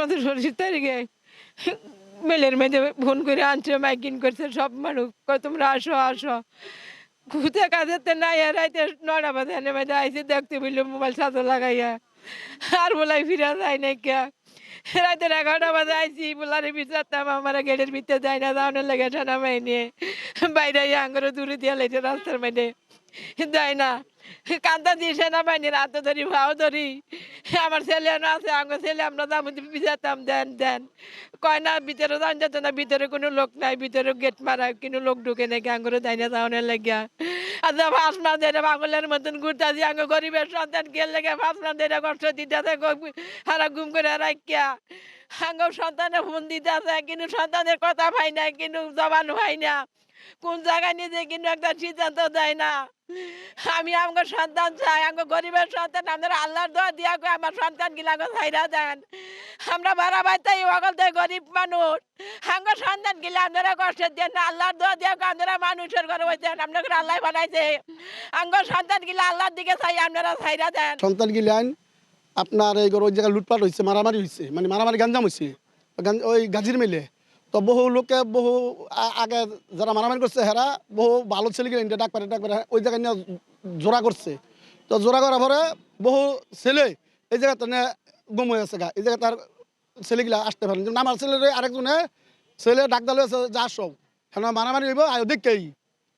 মাসের ষোলোশো তারিখে মেলের মেয়েদের ফোন করে আনছে, মাইকিং করছে, সব মানুষ, কয়, তোমরা আসো আসো। খুঁজে কাজেতে নাই আর রাইতে নয়টা বাজে, এনে বাজে আইসে দেখতে বলল মোবাইল সাথে লাগাইয়া। আর বলাই ফিরে যায় না কে। রাতের এগারোটা বাজে আইসি বলারে বিচারতাম আমার গেটের ভিতরে যায় না দাউনের লেগে ঠান্ডা মাই নিয়ে বাইরে আঙ্গুরে দূরে দিয়ে লেগেছে রাস্তার মধ্যে। যায় না। কান্দা দিয়ে সেনাবাহিনীর হাতে ধরি, ভাও ধরি। আমার ছেলে না আছে, আমার ছেলে আমরা দাম বিচারতাম, দেন দেন। কয় না, ভিতরে যান যেত না, ভিতরে কোনো লোক নাই, ভিতরে গেট মারা, কোনো লোক ঢুকে নাকি আঙ্গুরে দেয় না দাউনের লেগিয়া। আর ফাঁস মাস ধরে পাগলের মতন ঘুরতাছি আঙ্গ গরিবের সন্তান লেগে ফাঁস মাস ধরে কষ্ট দিতেছে হারা ঘুম করে রাখিয়া আঙ্গ সন্তানে ফোন দিতেছে কিন্তু সন্তানের কথা পাই না, কিন্তু জবান হয় না। কোন জায়গায় নিজে কিন্তু একটা সিদ্ধান্ত দেয় না। আমি আমার সন্তান চাই আমার গরিবের সন্তান, আপনারা আল্লাহর দোয়া দিয়া কই আমার সন্তান গিলা ছাইরা দেন আমরা ভাড়া বাইতাই অকল তো গরিব মানুষ। আমার সন্তান গিলা আপনারা কষ্ট দেন না, আল্লাহর দোয়া দিয়া কই আপনারা মানুষের ঘরে বসেন আপনাকে আল্লাহ বানাইছে। আমার সন্তান গিলা আল্লাহর দিকে চাই, আপনারা ছাইরা দেন সন্তান গিলান আপনার এই ওই জায়গায় লুটপাট হয়েছে মারামারি হয়েছে মানে মারামারি গাঞ্জাম হয়েছে ওই গাজির মিলে। তো বহু লোকে বহু আগে যারা মারামারি করছে, হেরা বহু ভালো ছেলে গেলেন ডাক পারে, ডাক ওই জায়গায় নিয়ে জোড়া করছে। তো জোড়া করার পরে বহু ছেলে এই জায়গাতে নিয়ে গুম হয়ে আছে গা। এই জায়গায় তার ছেলেগুলা আসতে পারেন কিন্তু আমার ছেলের আরেকজনে, ছেলে ডাক দালে আছে যা সব হ্যাঁ মারামারি হইব, আয়ো দেখেই।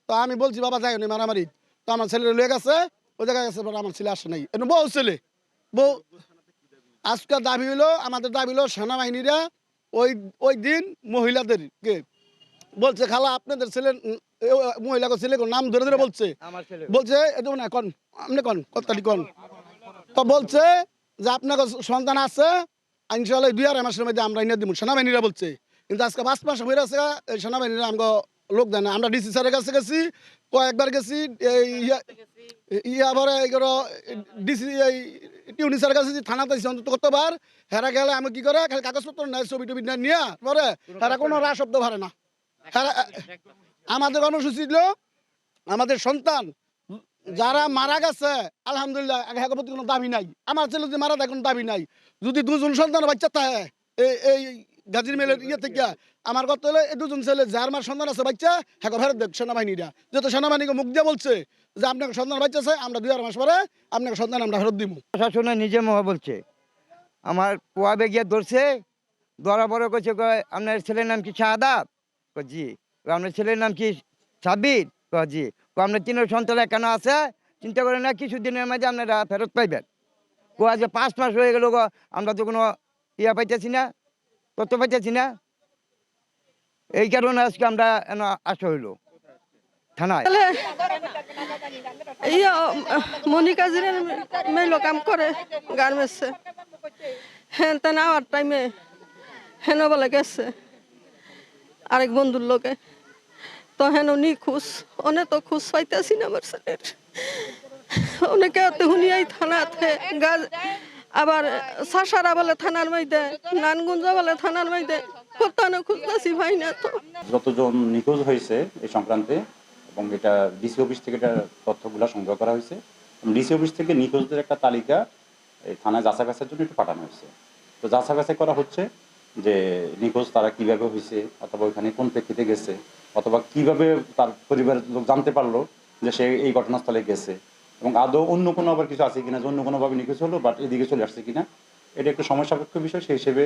তো আমি বলছি, বাবা, যাই মারামারি। তো আমার ছেলে লয়ে গেছে, ওই জায়গায় গেছে আমার ছেলে আসে নাই। এনে বহু ছেলে। বহু আজকে দাবি হলো আমাদের দাবি হলো সেনাবাহিনীরা ওই ওই দিন মহিলাদেরকে বলছে খালা আপনাদের ছেলে মহিলাকে ছেলে নাম ধরে ধরে বলছে। আমার ছেলে বলছে না কন আপনি কন কত্তালি কন। তো বলছে যে আপনার সন্তান আছে ইনশাল্লাহ দুই আড়াই মাসের মধ্যে আমরা এনে দিব। সেনাবাহিনীরা বলছে কিন্তু আজকে পাঁচ মাস হয়ে আছে এই সেনাবাহিনীরা আমাকে লোক দেয় না। আমরা ডিসি স্যারের কাছে গেছি কয়েকবার গেছি এই ইয়া- ইয়া আবার এগুলো ডিসি এই টিউনি স্যারের কাছে থানাতে এসে অন্তত কতবার? হেরা গেলে আমি কি করে? খালি কাগজপত্র নেয় ছবি টবি নেয় পরে হেরা কোনো রা শব্দ ভারে না। আমাদের কর্মসূচি দিল আমাদের সন্তান যারা মারা গেছে, আলহামদুলিল্লাহ কোনো দাবি নাই। আমার ছেলে যদি মারা দেয় কোনো দাবি নাই। যদি দুজন সন্তান বাচ্চা থাকে এই গাজীর মেলের ইয়ে থেকে আমার কথা হলো, এই দুজন ছেলে যার মার সন্তান আছে বাচ্চা হ্যাঁ ফেরত দেখ, সেনাবাহিনীরা। যেহেতু সেনাবাহিনীকে মুখ দিয়ে বলছে যে আপনাকে সন্তান বাচ্চা আছে আমরা দুই আড়াই মাস পরে আপনাকে সন্তান আমরা ফেরত দিব প্রশাসনে নিজে মহা বলছে, আমার পোয়া বেগিয়ে ধরছে, ধরা বড় করছে আপনার ছেলের নাম কি শাহাদাত? জি। আপনার ছেলের নাম কি সাবির জি। আপনার তিনের সন্তান কেন আছে? চিন্তা করেন না, কিছুদিনের মাঝে আপনারা ফেরত পাইবেন। কোয়া যে পাঁচ মাস হয়ে গেল আমরা তো কোনো ইয়া পাইতেছি না। তথ্য পাইতেছি না। এই কারণে আজকে আমরা আসা হইল। মেলো কাম টাইমে হেন বলে গেছে, আরেক বন্ধুর লোকে তো হেন নিখুঁজ অনে তো খুঁজ পাইতেছি না আমার ছেলের। অনেকে তো হুনিয়াই থানাতে গাছ আবার সাসারা বলে থানার মধ্যে, নানগুঞ্জ বলে থানার মধ্যে কোথাও খুঁজতেছি ভাই না তো। যতজন নিখোঁজ হয়েছে এই সংক্রান্তে, এবং এটা ডিসি অফিস থেকে এটা তথ্যগুলো সংগ্রহ করা হয়েছে ডিসি অফিস থেকে নিখোঁজদের একটা তালিকা এই থানায় যাচাই জন্য একটু পাঠানো হয়েছে। তো যাচাই করা হচ্ছে যে নিখোঁজ তারা কীভাবে হয়েছে, অথবা ওইখানে কোন প্রেক্ষিতে গেছে, অথবা কীভাবে তার পরিবারের লোক জানতে পারল যে সে এই ঘটনাস্থলে গেছে। এবং আদৌ অন্য কোনো আবার কিছু আছে কিনা, যে অন্য কোনোভাবে নিখোঁজ হলো বাট এদিকে চলে আসছে কিনা, এটা একটু সময় সাপেক্ষ বিষয়। সেই হিসেবে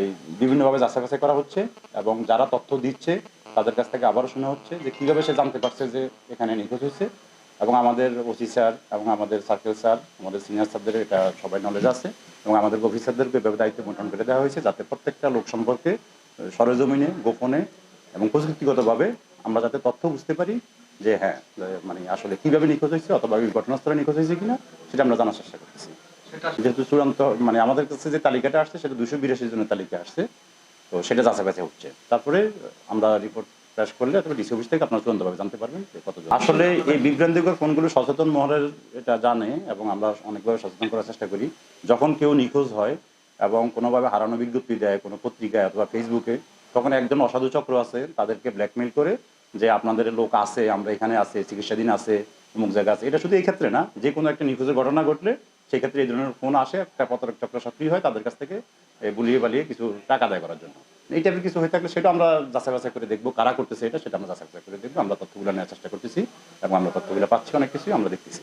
এই বিভিন্নভাবে যাচাই করা হচ্ছে এবং যারা তথ্য দিচ্ছে, তাদের কাছ থেকে আবারও শোনা হচ্ছে যে কীভাবে সে জানতে পারছে যে এখানে নিখোঁজ হয়েছে। এবং আমাদের ওসি স্যার এবং আমাদের সার্কেল স্যার, আমাদের সিনিয়র স্যারদের এটা সবাই নলেজ আছে এবং আমাদের অফিসারদেরকে এভাবে দায়িত্ব বন্টন করে দেওয়া হয়েছে যাতে প্রত্যেকটা লোক সম্পর্কে সরেজমিনে, গোপনে এবং প্রযুক্তিগতভাবে আমরা যাতে তথ্য বুঝতে পারি যে হ্যাঁ মানে আসলে কীভাবে নিখোঁজ হয়েছে অথবা ওই ঘটনাস্থলে নিখোঁজ হয়েছে কিনা সেটা আমরা জানার চেষ্টা করতেছি। যেহেতু চূড়ান্ত মানে আমাদের কাছে যে তালিকাটা আসছে সেটা দুশো বিরাশি জনের তালিকা আসছে তো সেটা যাচাই বাছাই হচ্ছে। তারপরে আমরা রিপোর্ট পেশ করলে অথবা ডিসি অফিস থেকে আপনারা চূড়ান্তভাবে জানতে পারবেন যে কতজন। আসলে এই বিভ্রান্তিকর ফোনগুলো সচেতন মহলের এটা জানে এবং আমরা অনেকভাবে সচেতন করার চেষ্টা করি। যখন কেউ নিখোঁজ হয় এবং কোনোভাবে হারানো বিজ্ঞপ্তি দেয় কোনো পত্রিকায় অথবা ফেসবুকে তখন একজন অসাধু চক্র আছে তাদেরকে ব্ল্যাকমেইল করে যে আপনাদের লোক আছে, আমরা এখানে আছে, চিকিৎসাধীন আছে, অমুক জায়গা আছে। এটা শুধু এই ক্ষেত্রে না, যে কোনো একটা নিখোঁজের ঘটনা ঘটলে সেক্ষেত্রে এই ধরনের ফোন আসে, একটা পত্র চক্র সক্রিয় হয় তাদের কাছ থেকে বুলিয়ে বালিয়ে কিছু টাকা আদায় করার জন্য। এই টাইপের কিছু হয়ে থাকলে সেটা আমরা যাচাই বাছাই করে দেখব, কারা করতেছে এটা সেটা আমরা যাচাই বাছাই করে দেখব। আমরা তথ্যগুলো নেওয়ার চেষ্টা করতেছি এবং আমরা তথ্যগুলো পাচ্ছি, অনেক কিছুই আমরা দেখতেছি।